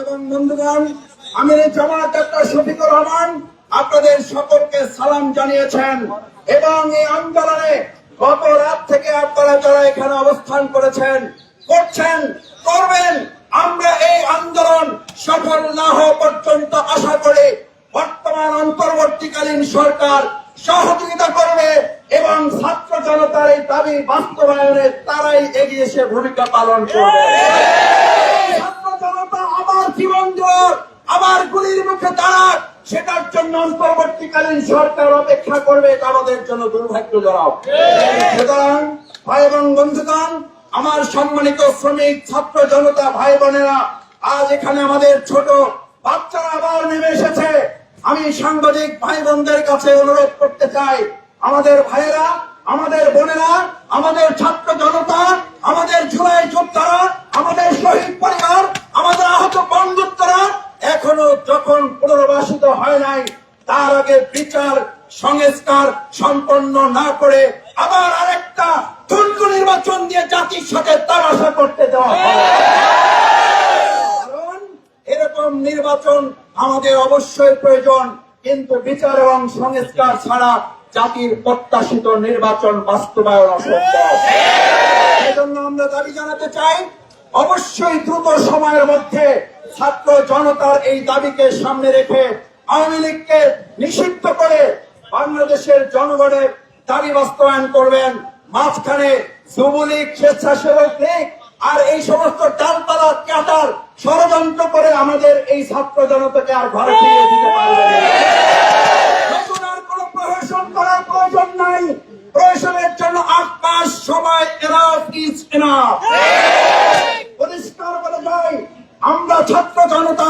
এবং বন্ধুগণ, আমির জামাত একটা শফিকুর রহমান আপনাদের সকলকে সালাম জানিয়েছেন এবং এই আন্দোলনে গত রাত থেকে আপনারা যারা এখানে অবস্থান করেছেন, করছেন, করবেন, আমরা এই আন্দোলন সফল না হওয়া পর্যন্ত আশা করি বর্তমান অন্তর্বর্তীকালীন সরকার সহযোগিতা করবে এবং ছাত্র জনতার এই দাবি বাস্তবায়নে তারাই এগিয়ে এসে ভূমিকা পালন করবে। আবার আবার গুলির মুখে দাঁড়াক সেটার জন্য অন্তর্বর্তীকালীন সরকার অপেক্ষা করবে আমাদের জন্য দুর্ভাগ্যজনক সুতরাং ভাই এবং বন্ধুগণ, আমার সম্মানিত শ্রমিক, ছাত্র জনতা ভাই বোনেরা আজ এখানে আমাদের ছোট বাচ্চারা আবার নেমে এসেছে। আমি সাংবাদিক ভাই বোনদের কাছে অনুরোধ করতে চাই, আমাদের ভাইয়েরা, আমাদের বোনেরা, আমাদের ছাত্র জনতা, আমাদের জুলাই যোদ্ধারা, আমাদের শহীদ পরিবার আমাদের আহত বন্ধুত্বরা এখনও যখন পুনর্বাসিত হয় নাই, তার আগে বিচার, সংস্কার সম্পন্ন না করে আবার আরেকটা তুল্য নির্বাচন দিয়ে জাতির সাথে তামাশা করতে দেওয়া কারণ এরকম নির্বাচন আমাদের অবশ্যই প্রয়োজন, কিন্তু বিচার এবং সংস্কার ছাড়া জাতির প্রত্যাশিত নির্বাচন বাস্তবায়ন অসম্ভব। সেজন্য আমরা দাবি জানাতে চাই অবশ্যই দ্রুত সময়ের মধ্যে ছাত্র জনতার এই দাবিকে সামনে রেখে আওয়ামী লীগকে নিষিদ্ধ করে বাংলাদেশের জনগণের দাবি বাস্তবায়ন করবেন। মাঝখানে যুবলীগ, স্বেচ্ছাসেবক লীগ আর এই সমস্ত ডালপালা কাটার ষড়যন্ত্র করে আমাদের এই ছাত্র জনতাকে আর ঘরে ফিরিয়ে দিতে পারবে নতুন প্রয়োজন নাই। প্রহসনের জন্য আট মাস সময় ইজ এনাফ পরিষ্কার বলে যাই আমরা ছাত্র জনতা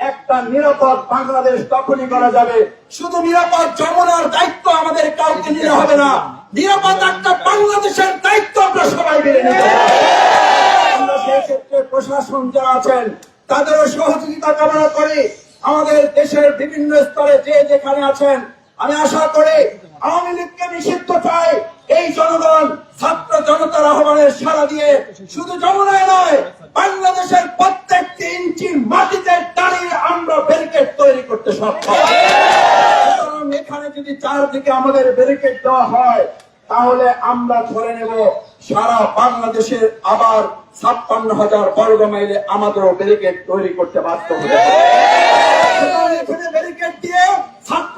একটা নিরাপদ বাংলাদেশ তখনই করা যাবে। শুধু নিরাপদ যমুনার দায়িত্ব আমাদের কাউকে নিতে হবে না। নিরাপদ একটা বাংলাদেশের দায়িত্ব আমরা সবাই মিলে নিতে আমরা সেই প্রশাসন যারা আছেন, তাদেরও সহযোগিতা কামনা করি। আমাদের দেশের বিভিন্ন স্তরে যে যেখানে আছেন, আমি আশা করি আওয়ামী লীগকে নিষিদ্ধ চাই। এই জনগণ ছাত্র জনতার আহ্বানের সাড়া দিয়ে শুধু যমুনায় নয়, বাংলাদেশের প্রত্যেকটি ইঞ্চি মাটিতে দাঁড়িয়ে আমরা ব্যারিকেড তৈরি করতে সক্ষম। এখানে যদি চারদিকে আমাদের ব্যারিকেড দেওয়া হয়, তাহলে আমরা ধরে নেব সারা বাংলাদেশের আবার ছাপ্পান্ন হাজার বর্গ মাইলে আমাদেরও ব্যারিকেড তৈরি করতে বাধ্য হবে সুতরাং এখানে ব্যারিকেড দিয়ে ছাত্র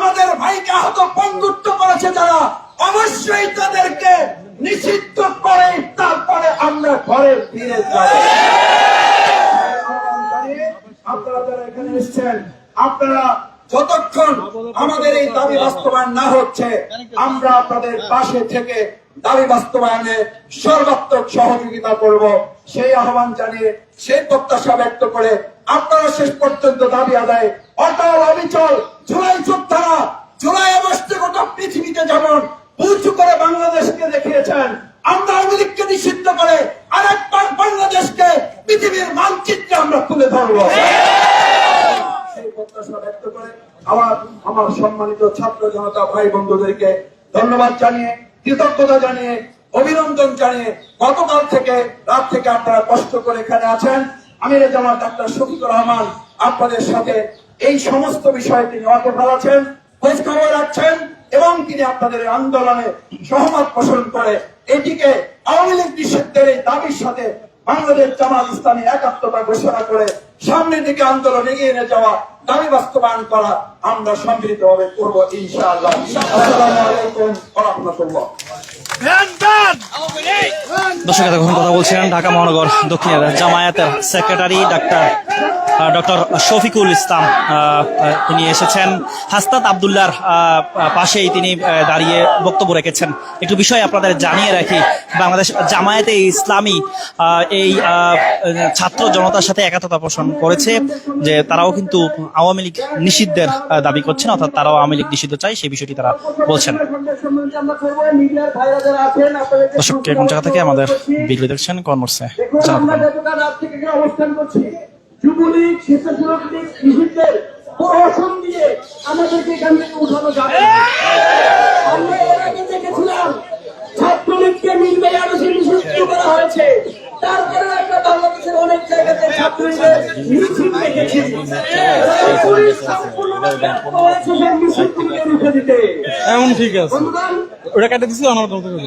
আমাদের ভাইকে আহত বন্ধুত্ব করেছে যারা, অবশ্যই তাদেরকে নিষিদ্ধ করে তারপরে আমরা ঘরে ফিরে এসছেন, আপনারা যতক্ষণ আমাদের এই দাবি বাস্তবায়ন না হচ্ছে, আমরা আপনাদের পাশে থেকে দাবি বাস্তবায়নে সর্বাত্মক সহযোগিতা করব। সেই আহ্বান জানিয়ে সেই প্রত্যাশা ব্যক্ত করে আপনারা শেষ পর্যন্ত দাবি আদায়। অটল, অবিচল, জুলাই যোদ্ধারা জুলাই অগস্টে গোটা পৃথিবীতে যেমন উঁচু করে বাংলাদেশকে দেখিয়েছেন, আমরা আওয়ামী নিষিদ্ধ করে আরেকবার বাংলাদেশকে পৃথিবীর মানচিত্রে আমরা তুলে ধরবো। আমার আমার সম্মানিত ছাত্র জনতা ভাই বন্ধুদেরকে ধন্যবাদ জানিয়ে, কৃতজ্ঞতা জানিয়ে, অভিনন্দন জানিয়ে গতকাল থেকে রাত থেকে আপনারা কষ্ট করে এখানে আছেন। আমির জামাত ডাক্তার শফিকুর রহমান আপনাদের সাথে এই সমস্ত বিষয়ে তিনি ওয়াকেফাল আছেন খোঁজ খবর রাখছেন এবং তিনি আপনাদের আন্দোলনে সহমত পোষণ করে এটিকে আওয়ামী লীগ নিষিদ্ধের এই দাবির সাথে বাংলাদেশ জামাত ইসলামী একাত্মতা ঘোষণা করে সামনের দিকে আন্দোলন এগিয়ে নিয়ে যাওয়া দাবি বাস্তবায়ন করা আমরা সম্মিলিত ভাবে করব ইনশাআল্লাহ। আসসালামু আলাইকুম রাহমাতুল্লাহ। দর্শক এতক্ষণ কথা বলছিলেন ঢাকা মহানগর দক্ষিণের জামায়াতের secretary doctor doctor Shafiqul Islam তিনি এসেছেন। হাস্তাত আবদুল্লার পাশেই তিনি দাঁড়িয়ে বক্তব্য রেখেছেন। একটু বিষয় আপনাদের জানিয়ে রাখি, বাংলাদেশ জামায়াতে ইসলামী এই ছাত্র জনতার সাথে একাত্মতা পোষণ করেছে, যে তারাও কিন্তু আওয়ামী লীগ নিষিদ্ধের দাবি করছেন, অর্থাৎ তারাও আওয়ামী লীগ নিষিদ্ধ চাই সেই বিষয়টি তারা বলছেন। দর্শক কোন জায়গা থেকে আমাদের ভিডিও দেখছেন কর্মসে অবস্থান যুবলীগ স্বেচ্ছাসেবক লীগ কৃষিদের প্রহসন দিয়ে আমাদেরকে এখান থেকে উঠানো যাবে। আমরা এর আগে দেখেছিলাম ছাত্রলীগকে মিলবে আরও নিষিদ্ধ করা হয়েছে। তারপরে আমরা বাংলাদেশের অনেক জায়গাতে ছাত্রলীগের মিছিল দেখেছি। পুলিশ সম্পূর্ণভাবে ব্যর্থ হয়েছে সেই মিছিলগুলোকে রুখে দিতে। এমন ঠিক আছে। ওটা কেটে থেকে বন্ধুগণ